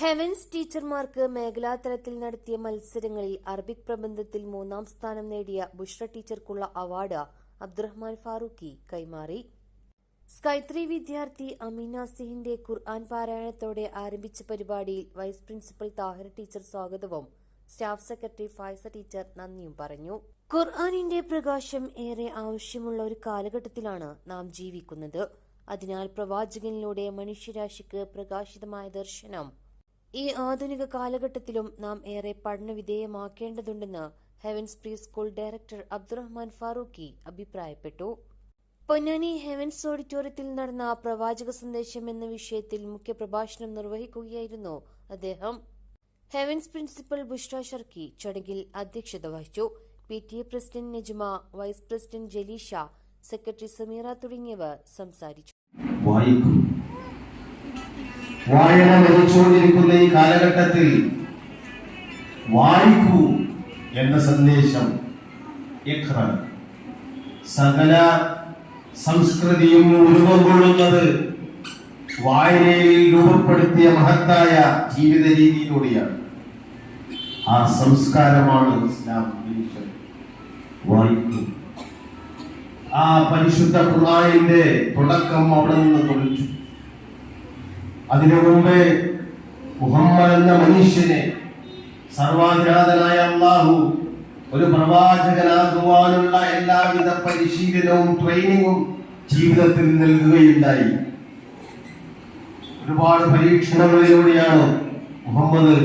Heavens ടീച്ചർമാർക്ക് മേഖലാതലത്തിൽ നടത്തിയ മത്സരങ്ങളിൽ Arabic പ്രബന്ധത്തിൽ മൂന്നാം സ്ഥാനം നേടിയ ബുഷ്ര ടീച്ചർക്കുള്ള അവാർഡ് അബ്ദുറഹ്മാൻ ഫാറൂഖി കൈമാറി. സ്കൈത്രി വിദ്യാർത്ഥി അമീന സിഹിന്റെ ഖുർആൻ പാരായണത്തോടെ ആരംഭിച്ച പരിപാടിയിൽ വൈസ് പ്രിൻസിപ്പൽ താഹിർ ടീച്ചർ സ്വാഗതവും സ്റ്റാഫ് സെക്രട്ടറി ഫായ്സ ടീച്ചർ നന്ദിയും പറഞ്ഞു. ഖുർആാനിന്റെ പ്രകാശം ഏറെ ആവശ്യമുള്ള ഒരു കാലഘട്ടത്തിലാണ് നാം ജീവിക്കുന്നത്. അതിനാൽ പ്രവാചകനിലൂടെ മനുഷ്യരാശിക്ക് പ്രകാശിതമായ ദർശനം ഈ ആധുനിക കാലഘട്ടത്തിലും നാം ഏറെ പഠനവിധേയമാക്കേണ്ടതുണ്ടെന്ന് Heavens pre school director Abdurahman Farooqui അഭിപ്രായപ്പെട്ടു. പൊന്നാനി ഹെവൻസ് ഓഡിറ്റോറിയത്തിൽ നടന്ന പ്രവാചക സന്ദേശം എന്ന വിഷയത്തിൽ മുഖ്യപ്രഭാഷണം നിർവഹിക്കുകയായിരുന്നു അദ്ദേഹം. ഹെവൻസ് പ്രിൻസിപ്പൽ ബുഷ്ര ഷർക്കി ചടങ്ങിൽ അധ്യക്ഷത വഹിച്ചു. P T A president Najma vice president Jaleesha secretary Sameera തുടങ്ങിയവർ സംസാരിച്ചു. വായന ലഭിച്ചുകൊണ്ടിരിക്കുന്ന ഈ കാലഘട്ടത്തിൽ വായിക്കൂ എന്ന സന്ദേശം. സകല സംസ്കൃതിയും രൂപം കൊള്ളുന്നത് വായനയിൽ രൂപപ്പെടുത്തിയ മഹത്തായ ജീവിത രീതിയിലൂടെയാണ്. ആ സംസ്കാരമാണ് ഇസ്ലാം വായിക്കും. ആ പരിശുദ്ധ ഖുർആനിന്റെ തുടക്കം അവിടെ നിന്ന് തുളിച്ചു. അതിനു മുമ്പേ മുഹമ്മദ് എന്ന മനുഷ്യനെ സർവാധിരാധനായ അള്ളാഹു ഒരു പ്രവാചകനാകുവാനുള്ള എല്ലാവിധ പരിശീലനവും ട്രെയിനിങ്ങും ജീവിതത്തിൽ നൽകുകയുണ്ടായി. ഒരുപാട് പരീക്ഷണങ്ങളിലൂടെയാണ് മുഹമ്മദ്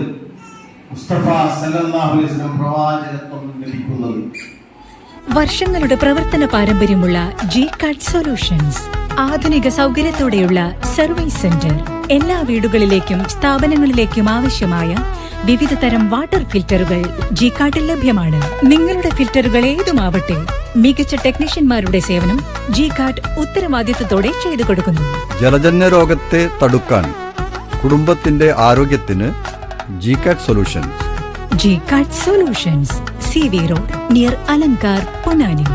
മുസ്തഫ സല്ലല്ലാഹു അലൈഹി വസല്ലം പ്രവാചകത്വം ലഭിക്കുന്നത്. വർഷങ്ങളുടെ പ്രവർത്തന പാരമ്പര്യമുള്ള ജി കാർഡ് സൊല്യൂഷൻസ് ആധുനിക സൗകര്യത്തോടെയുള്ള സർവീസ് സെന്റർ. എല്ലാ വീടുകളിലേക്കും സ്ഥാപനങ്ങളിലേക്കും ആവശ്യമായ വിവിധ തരം വാട്ടർ ഫിൽറ്ററുകൾ ജി കാർഡിൽ ലഭ്യമാണ്. നിങ്ങളുടെ ഫിൽറ്ററുകൾ ഏതുമാവട്ടെ മികച്ച ടെക്നീഷ്യന്മാരുടെ സേവനം ജി കാർഡ് ഉത്തരവാദിത്തത്തോടെ ചെയ്തു കൊടുക്കുന്നു. ജലജന്യ രോഗത്തെ തടുക്കാൻ കുടുംബത്തിന്റെ ആരോഗ്യത്തിന് G card solutions. G card solutions C V road near Alankar Ponnani.